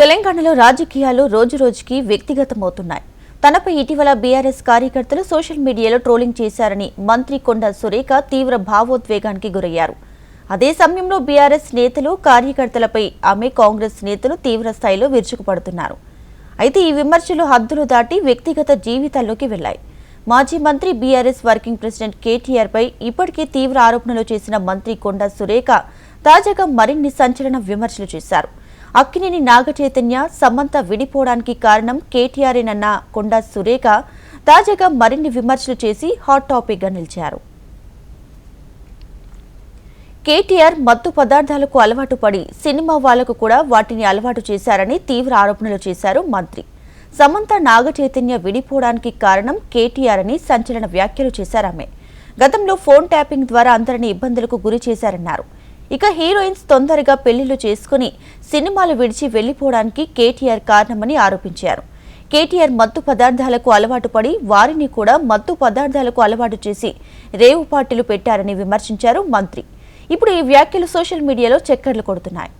తెలంగాణలో రాజకీయాలు రోజురోజుకి వ్యక్తిగతమవుతున్నాయి. తనపై ఇటీవల బీఆర్ఎస్ కార్యకర్తలు సోషల్ మీడియాలో ట్రోలింగ్ చేశారని మంత్రి కొండ సురేఖ తీవ్ర భావోద్వేగానికి గురయ్యారు. అదే సమయంలో బీఆర్ఎస్ నేతలు కార్యకర్తలపై ఆమె కాంగ్రెస్ నేతలు తీవ్ర స్థాయిలో విరుచుకుపడుతున్నారు. అయితే ఈ విమర్శలు హద్దులు దాటి వ్యక్తిగత జీవితాల్లోకి వెళ్ళాయి మాజీ మంత్రి బీఆర్ఎస్ వర్కింగ్ ప్రెసిడెంట్ కేటీఆర్ పై ఇప్పటికే తీవ్ర ఆరోపణలు చేసిన మంత్రి కొండ సురేఖ తాజాగా మరిన్ని సంచలన విమర్శలు చేశారు. అక్కినేని నాగచైతన్య సమంత విడిపోవడానికి కారణం కేటీఆర్ఏనన్న కొండ సురేఖ తాజాగా మరిన్ని విమర్శలు చేసి హాట్ టాపిక్గా నిలిచారు. కేటీఆర్ మత్తు పదార్థాలకు అలవాటు పడి సినిమా వాళ్ళకు కూడా వాటిని అలవాటు చేశారని తీవ్ర ఆరోపణలు చేశారు మంత్రి. సమంత నాగచైతన్య విడిపోవడానికి కారణం కేటీఆర్ అని సంచలన వ్యాఖ్యలు చేశారామె గతంలో ఫోన్ ట్యాపింగ్ ద్వారా అందరిని ఇబ్బందులకు గురి చేశారన్నారు. ఇక హీరోయిన్స్ తొందరగా పెళ్ళిళ్ళు చేసుకుని సినిమాలు విడిచి వెళ్ళిపోవడానికి కేటీఆర్ కారణమని ఆరోపించారు. కేటీఆర్ మత్తు పదార్థాలకు అలవాటు పడి వారిని కూడా మత్తు పదార్థాలకు అలవాటు చేసి రేవు పార్టీలు పెట్టారని విమర్శించారు మంత్రి. ఇప్పుడు ఈ వ్యాఖ్యలు సోషల్ మీడియాలో చక్కర్లు కొడుతున్నాయి.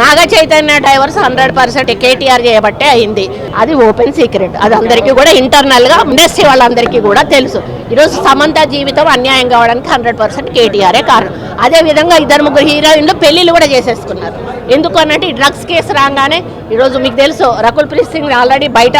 Naga Chaitanya divorce hundred percent KTR చేయబట్టే అయింది. అది ఓపెన్ సీక్రెట్. అది అందరికీ కూడా ఇంటర్నల్గా ఇండస్ట్రీ వాళ్ళందరికీ కూడా తెలుసు. ఈరోజు సమంత జీవితం అన్యాయం కావడానికి హండ్రెడ్ పర్సెంట్ కేటీఆరే కారణం. అదే విధంగా ఇద్దరు ముగ్గురు హీరోయిన్లు పెళ్ళిళ్ళు కూడా చేసేసుకున్నారు. ఎందుకు అన్నట్టు ఈ డ్రగ్స్ కేసు రాగానే ఈరోజు మీకు తెలుసు రకుల్ ప్రీత్ సింగ్ ఆల్రెడీ బయట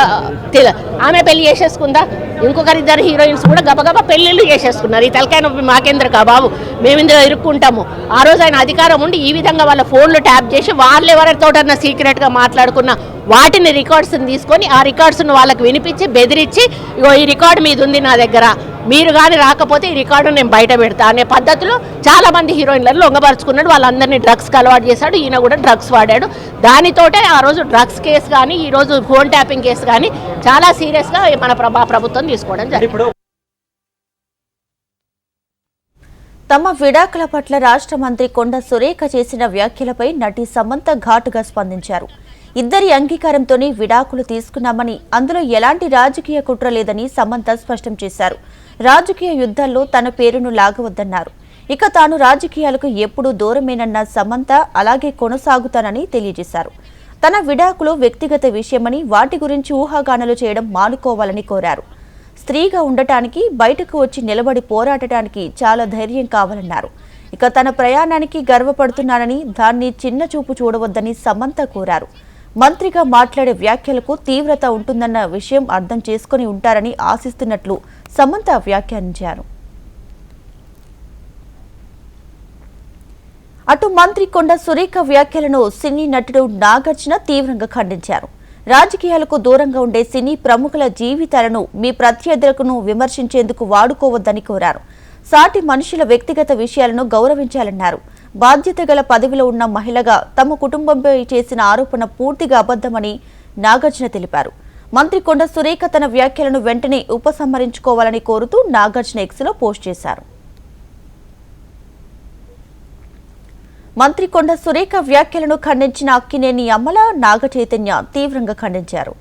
తెల- ఆమె పెళ్ళి చేసేసుకుందా? ఇంకొకరి ఇద్దరు హీరోయిన్స్ కూడా గబగబా పెళ్ళిళ్ళు చేసేసుకున్నారు. ఈ తలకాయ నొప్పి మాకేంద్ర బాబు? మేము ఇందులో ఇరుక్కుంటాము. ఆ రోజు ఆయన అధికారం ఉండి ఈ విధంగా వాళ్ళ ఫోన్లు ట్యాప్ చేసి వాళ్ళు ఎవరితోటన్నా సీక్రెట్గా మాట్లాడుకున్న వాటిని రికార్డ్స్ని తీసుకొని ఆ రికార్డ్స్ను వాళ్ళకి వినిపించి బెదిరించి ఇగో ఈ రికార్డు మీద ఉంది నా దగ్గర. మీరు కానీ రాకపోతే ఈ రికార్డు నేను బయట పెడతా అనే పద్ధతిలో చాలా మంది హీరోయిన్లను లొంగపరుచుకున్నాడు. వాళ్ళందరినీ డ్రగ్స్కి అలవాటు చేశాడు. ఈయన కూడా డ్రగ్స్ వాడాడు. దానితోటే ఆ రోజు డ్రగ్స్ కేసు కానీ ఈ రోజు ఫోన్ ట్యాపింగ్ కేసు కానీ చాలా సీరియస్గా మన ప్రభా ప్రభుత్వం తీసుకోవడం జరిగింది. తమ విడాకుల పట్ల రాష్ట్ర మంత్రి కొండ సురేఖ చేసిన వ్యాఖ్యలపై నటి సమంత ఘాటుగా స్పందించారు. ఇద్దరి అంగీకారంతోనే విడాకులు తీసుకున్నామని అందులో ఎలాంటి రాజకీయ కుట్ర లేదని సమంత స్పష్టం చేశారు. రాజకీయ యుద్ధాల్లో తన పేరును లాగవద్దన్నారు. ఇక తాను రాజకీయాలకు ఎప్పుడూ దూరమేనన్న సమంత అలాగే కొనసాగుతానని తెలియజేశారు. తన విడాకులు వ్యక్తిగత విషయమని వాటి గురించి ఊహాగానాలు చేయడం మానుకోవాలని కోరారు. స్త్రీగా ఉండటానికి బయటకు వచ్చి నిలబడి పోరాడటానికి చాలా ధైర్యం కావాలన్నారు. ఇక తన ప్రయాణానికి గర్వపడుతున్నానని దాన్ని చిన్న చూపు చూడవద్దని సమంత కోరారు. మంత్రిగా మాట్లాడే వ్యాఖ్యలకు తీవ్రత ఉంటుందన్న విషయం అర్థం చేసుకుని ఉంటారని ఆశిస్తున్నట్లు సమంత వ్యాఖ్యానించారు. అటు మంత్రి కొండ సురేఖ వ్యాఖ్యలను సినీ నటుడు నాగార్జున తీవ్రంగా ఖండించారు. రాజకీయాలకు దూరంగా ఉండే సినీ ప్రముఖుల జీవితాలను మీ ప్రత్యర్థులను విమర్శించేందుకు వాడుకోవద్దని కోరారు. సాటి మనుషుల వ్యక్తిగత విషయాలను గౌరవించాలన్నారు. బాధ్యత గల పదవిలో ఉన్న మహిళగా తమ కుటుంబంపై చేసిన ఆరోపణ పూర్తిగా అబద్ధమని నాగార్జున తెలిపారు. మంత్రి కొండ సురేఖ తన వ్యాఖ్యలను వెంటనే ఉపసంహరించుకోవాలని కోరుతూ నాగార్జున ఎక్స్లో పోస్ట్ చేశారు. మంత్రి కొండ సురేఖ వ్యాఖ్యలను ఖండించిన అక్కినేని అమల నాగ చైతన్య తీవ్రంగా ఖండించారు.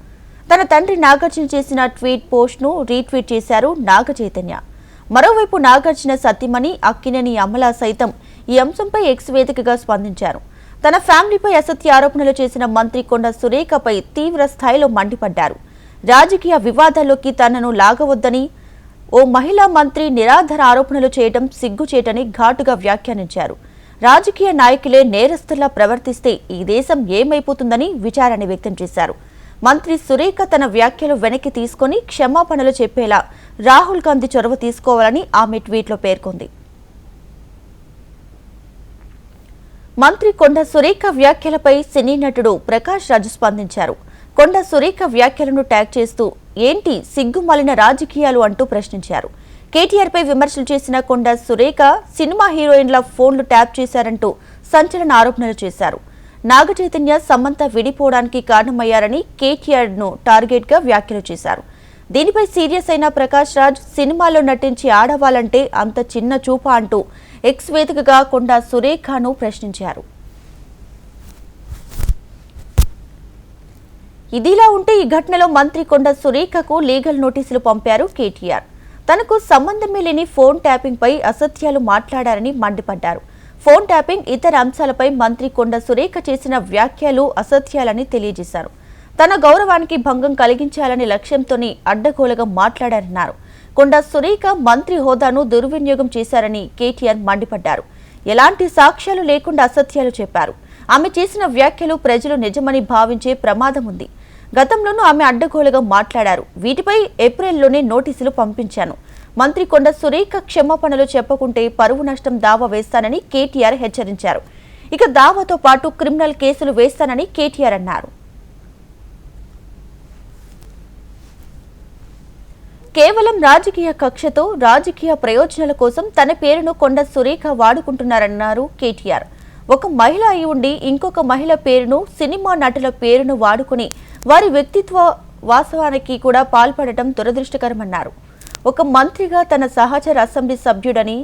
తన తండ్రి నాగార్జున చేసిన ట్వీట్ పోస్ట్ను రీట్వీట్ చేశారు నాగ చైతన్య. మరోవైపు నాగార్జున సత్యమణి అక్కినేని అమల సైతం ఈ అంశంపై ఎక్స్ వేదికగా స్పందించారు. తన ఫ్యామిలీపై అసత్య ఆరోపణలు చేసిన మంత్రి కొండ సురేఖపై తీవ్ర స్థాయిలో మండిపడ్డారు. రాజకీయ వివాదాల్లోకి తనను లాగవద్దని ఓ మహిళా మంత్రి నిరాధార ఆరోపణలు చేయడం సిగ్గుచేటని ఘాటుగా వ్యాఖ్యానించారు. రాజకీయ నాయకులే నేరస్తులా ప్రవర్తిస్తే ఈ దేశం ఏమైపోతుందని విచారణ వ్యక్తం చేశారు. మంత్రి సురేఖ తన వ్యాఖ్యలు వెనక్కి తీసుకొని క్షమాపణలు చెప్పేలా రాహుల్ గాంధీ చొరవ తీసుకోవాలని ఆమె ట్వీట్లో పేర్కొంది. మంత్రి కొండ సురేఖ వ్యాఖ్యలపై సినీ నటుడు ప్రకాష్ రాజు స్పందించారు. కొండ సురేఖ వ్యాఖ్యలను ట్యాగ్ చేస్తూ ఏంటి సిగ్గుమాలిన రాజకీయాలు అంటూ ప్రశ్నించారు. కేటీఆర్పై విమర్శలు చేసిన కొండ సురేఖ సినిమా హీరోయిన్ల ఫోన్లు ట్యాప్ చేశారంటూ సంచలన ఆరోపణలు చేశారు. నాగచైతన్య సమంత విడిపోవడానికి కారణమయ్యారని కేటీఆర్ను టార్గెట్గా వ్యాఖ్యలు చేశారు. దీనిపై సీరియస్ అయిన ప్రకాష్ రాజ్ సినిమాలో నటించి ఆడవాలంటే అంత చిన్న చూప అంటూ ఎక్స్ వేదికగా కొండ సురేఖను ప్రశ్నించారు. ఇదిలా ఉంటే ఈ ఘటనలో మంత్రి కొండ సురేఖకు లీగల్ నోటీసులు పంపారు కేటీఆర్. తనకు సంబంధమే లేని ఫోన్ ట్యాపింగ్పై అసత్యాలు మాట్లాడారని మండిపడ్డారు. ఫోన్ ట్యాపింగ్ ఇతర అంశాలపై మంత్రి కొండ సురేఖ చేసిన వ్యాఖ్యలు అసత్యాలని తెలియజేశారు. తన గౌరవానికి భంగం కలిగించాలనే లక్ష్యంతోనే అడ్డగోలుగా మాట్లాడారన్నారు. కొండ సురేఖ మంత్రి హోదాను దుర్వినియోగం చేశారని కేటీఆర్ మండిపడ్డారు. ఎలాంటి సాక్ష్యాలు లేకుండా అసత్యాలు చెప్పారు. ఆమె చేసిన వ్యాఖ్యలు ప్రజలు నిజమని భావించే ప్రమాదం ఉంది. గతంలోనూ ఆమె అడ్డగోలుగా మాట్లాడారు. వీటిపై ఏప్రిల్లోనే నోటీసులు పంపించాను. మంత్రి కొండ సురేఖ క్షమాపణలు చెప్పకుంటే పరువు నష్టం దావా వేస్తానని కేటీఆర్ హెచ్చరించారు. ఇక దావాతో పాటు క్రిమినల్ కేసులు వేస్తానని కేటీఆర్ అన్నారు. కేవలం రాజకీయ కక్షతో రాజకీయ ప్రయోజనాల కోసం తన పేరును కొండ సురేఖ వాడుకుంటున్నారన్నారు కేటీఆర్. ఒక మహిళ అయి ఉండి ఇంకొక మహిళ పేరును సినిమా నటుల పేరును వాడుకుని వారి వ్యక్తిత్వ వాస్తవానికి కూడా పాల్పడటం దురదృష్టకరమన్నారు. ఒక మంత్రిగా తన సహచర అసెంబ్లీ సభ్యుడని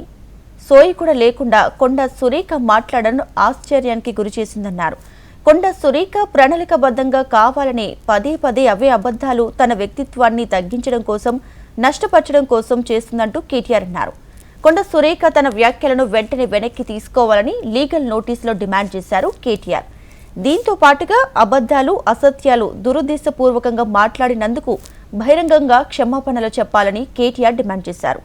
సోయి కూడా లేకుండా కొండ సురేఖ మాట్లాడడం ఆశ్చర్యానికి గురిచేసిందన్నారు. కొండ సురేఖ ప్రణాళికబద్ధంగా కావాలని పదే పదే అవే అబద్ధాలు తన వ్యక్తిత్వాన్ని తగ్గించడం కోసం నష్టపరచడం కోసం చేస్తుందంటూ కేటీఆర్ అన్నారు. కొండ సురేఖ తన వ్యాఖ్యలను వెంటనే వెనక్కి తీసుకోవాలని లీగల్ నోటీసులో డిమాండ్ చేశారు కేటీఆర్. దీంతో పాటుగా అబద్ధాలు అసత్యాలు దురుద్దేశపూర్వకంగా మాట్లాడినందుకు బహిరంగంగా క్షమాపణలు చెప్పాలని కేటీఆర్ డిమాండ్ చేశారు.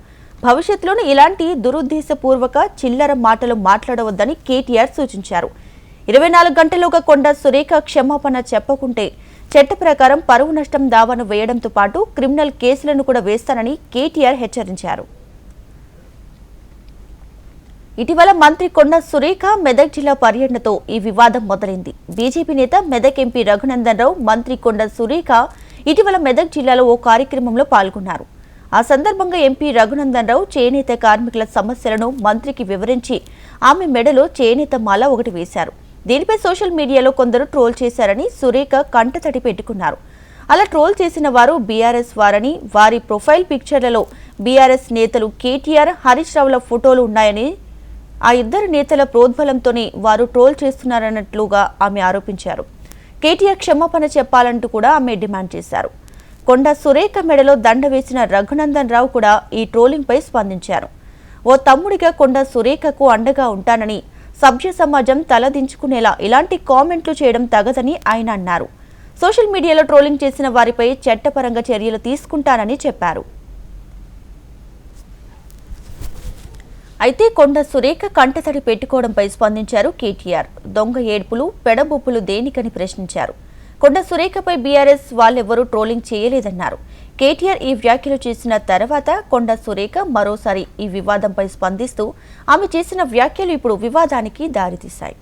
భవిష్యత్తులోనూ ఇలాంటి దురుద్దేశపూర్వక చిల్లర మాటలు మాట్లాడవద్దని కేటీఆర్ సూచించారు. ఇరవై నాలుగు గంటలుగా కొండ సురేఖ క్షమాపణ చెప్పకుంటే చట్ట ప్రకారం పరువు నష్టం దావాను వేయడంతో పాటు క్రిమినల్ కేసులను కూడా వేస్తానని కేటీఆర్ హెచ్చరించారు. ఇటీవల మంత్రి కొండ సురేఖ మెదక్ జిల్లా పర్యటనతో ఈ వివాదం మొదలైంది. బీజేపీ నేత మెదక్ ఎంపీ రఘునందన్ రావు మంత్రి కొండ సురేఖ ఇటీవల మెదక్ జిల్లాలో ఓ కార్యక్రమంలో పాల్గొన్నారు. ఆ సందర్భంగా ఎంపీ రఘునందన్ రావు చేనేత కార్మికుల సమస్యలను మంత్రికి వివరించి ఆమె మెడలో చేనేత మాల ఒకటి వేశారు. దీనిపై సోషల్ మీడియాలో కొందరు ట్రోల్ చేశారని సురేఖ కంటతడి పెట్టుకున్నారు. అలా ట్రోల్ చేసిన వారు బీఆర్ఎస్ వారని వారి ప్రొఫైల్ పిక్చర్లలో బీఆర్ఎస్ నేతలు కేటీఆర్ హరీష్ రావుల ఫోటోలు ఉన్నాయని ఆ ఇద్దరు నేతల ప్రోద్బలంతోనే వారు ట్రోల్ చేస్తున్నారన్నట్లుగా ఆమె ఆరోపించారు. కేటీఆర్ క్షమాపణ చెప్పాలంటూ కూడా ఆమె డిమాండ్ చేశారు. కొండ సురేఖ మెడలో దండ వేసిన రఘునందన్ రావు కూడా ఈ ట్రోలింగ్పై స్పందించారు. ఓ తమ్ముడిగా కొండ సురేఖకు అండగా ఉంటానని సభ్య సమాజం తలదించుకునేలా ఇలాంటి కామెంట్లు చేయడం తగదని ఆయన అన్నారు. సోషల్ మీడియాలో ట్రోలింగ్ చేసిన వారిపై చట్టపరంగా చర్యలు తీసుకుంటానని చెప్పారు. అయితే కొండ సురేఖ కంటతడి పెట్టుకోవడంపై స్పందించారు కేటీఆర్. దొంగ ఏడ్పులు పెడబొప్పులు దేనికని ప్రశ్నించారు. కొండ సురేఖపై బీఆర్ఎస్ వాళ్ళెవ్వరూ ట్రోలింగ్ చేయలేదన్నారు. కేటీఆర్ ఈ వ్యాఖ్యలు చేసిన తర్వాత కొండ సురేఖ మరోసారి ఈ వివాదంపై స్పందిస్తూ ఆమె చేసిన వ్యాఖ్యలు ఇప్పుడు వివాదానికి దారితీశాయి.